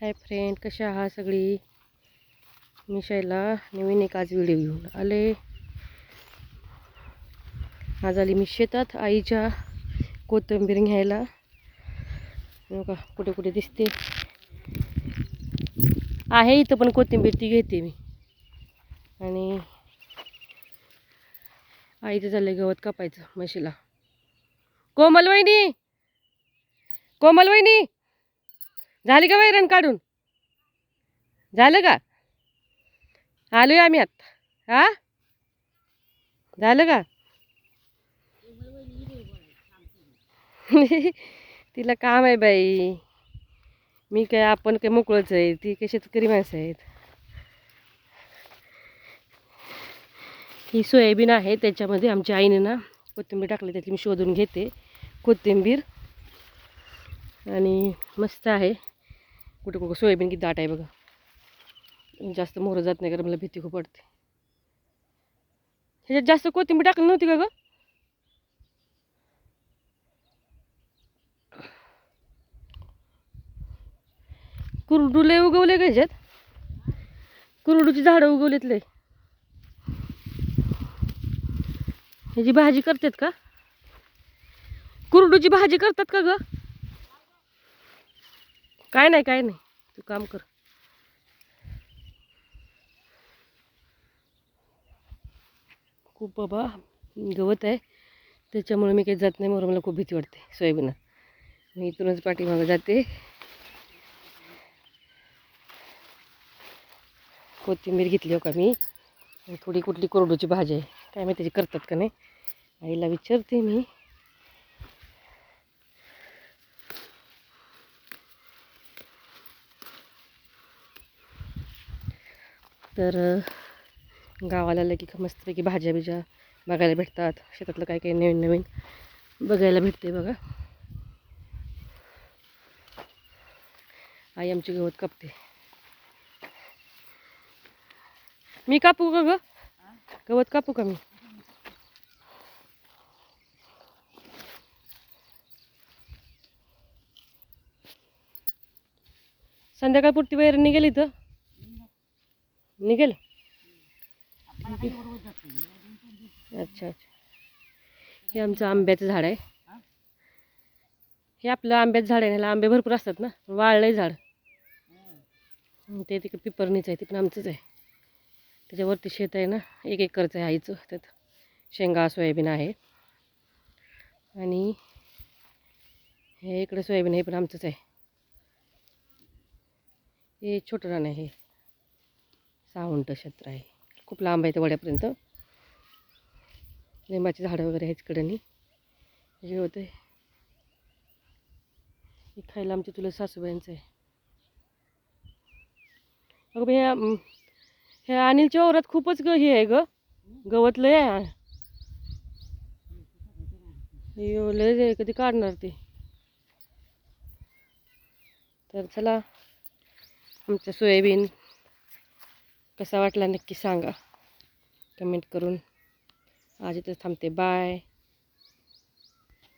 Hi friend कशा आहात सगळी? मी शैला नवीन एक आज व्हिडिओ घेऊन आले. आज आली मी शेतात आईच्या कोथिंबीर घ्यायला. का कुठे कुठे दिसते. आहे इथं पण कोथिंबीर ती घेते मी. आणि आईचं झालं गवत कापायचं म्हशीला. कोमल वहिनी! कोमल वहिनी! झाली का वैरण काढून? झालं का? आलो आहे आम्ही आत्ता हा? झालं का? तिला काम आहे बाई. मी काय आपण काय मोकळंच आहे. ती काय शेतकरी माणसं आहेत. ही सोयाबीन आहे. त्याच्यामध्ये आमच्या आईने ना कोथिंबीर टाकली. त्यातली मी शोधून घेते. कोथिंबीर. आणि मस्त आहे. कुठं कुठं सोयाबीन किती दाट आहे बघा. जास्त मोहरं जात नाही कारण मला भीती खूप वाटते. ह्याच्यात जास्त कोथिंबीर टाकली नव्हती का ग? कुरडू लय उगवले का ह्याच्यात. कुरडूची झाडं उगवलेत लय. ह्याची भाजी करतात का? कुरडूची भाजी करतात का ग? काय नाही काय नाही. तू काम कर. खूप बाबा गवत आहे. त्याच्यामुळे मी काही जात नाही म्हणून मला खूप भीती वाटते सोयाबीन मी इथूनच पाठीमागं जाते. कोथिंबीर घेतली हो का मी. थोडी कुठली कोरडूची भाजी आहे. काय माहिती त्याची करतात का नाही. आईला विचारते मी. तर गावाला आलं की का मस्तपैकी भाज्या बिज्या बघायला भेटतात. शेतातलं काय काही नवीन नवीन बघायला भेटते बघा. आई आमची गवत कापते. मी कापू का ग? गवत कापू का मी? संध्याकाळपुरती वैरणी गेली तर? निघेल? अच्छा अच्छा. हे आमचं आंब्याचं झाड आहे. हे? आपलं आंब्याचं झाड आहे ह्याला आंबे भरपूर असतात ना. वाळलंय झाड. ते तिकडे पिपरणीचं आहे ते पण आमचंच आहे. त्याच्यावरती शेत आहे ना एक एकरचं आहे आईचं त्यात शेंगा सोयाबीन आहे. आणि हे इकडे सोयाबीन आहे पण आमचंच आहे. हे छोटं रान आहे हे. सावंत क्षेत्र आहे. खूप लांब आहे ते वड्यापर्यंत. लिंबाची झाडं वगैरे आहेत कडेनी हे होते. हे खायला आमच्या तुला सासूबाईंचं आहे. अगं बाई, ह्या ह्या अनिलच्या वावरात खूपच ग हे आहे ग. गवत लय आहे. लय कधी काढणार ते? तर चला आमचं सोयाबीन कसा वाटला नक्की सांगा. कमेंट करून. आज इथं थांबते. बाय.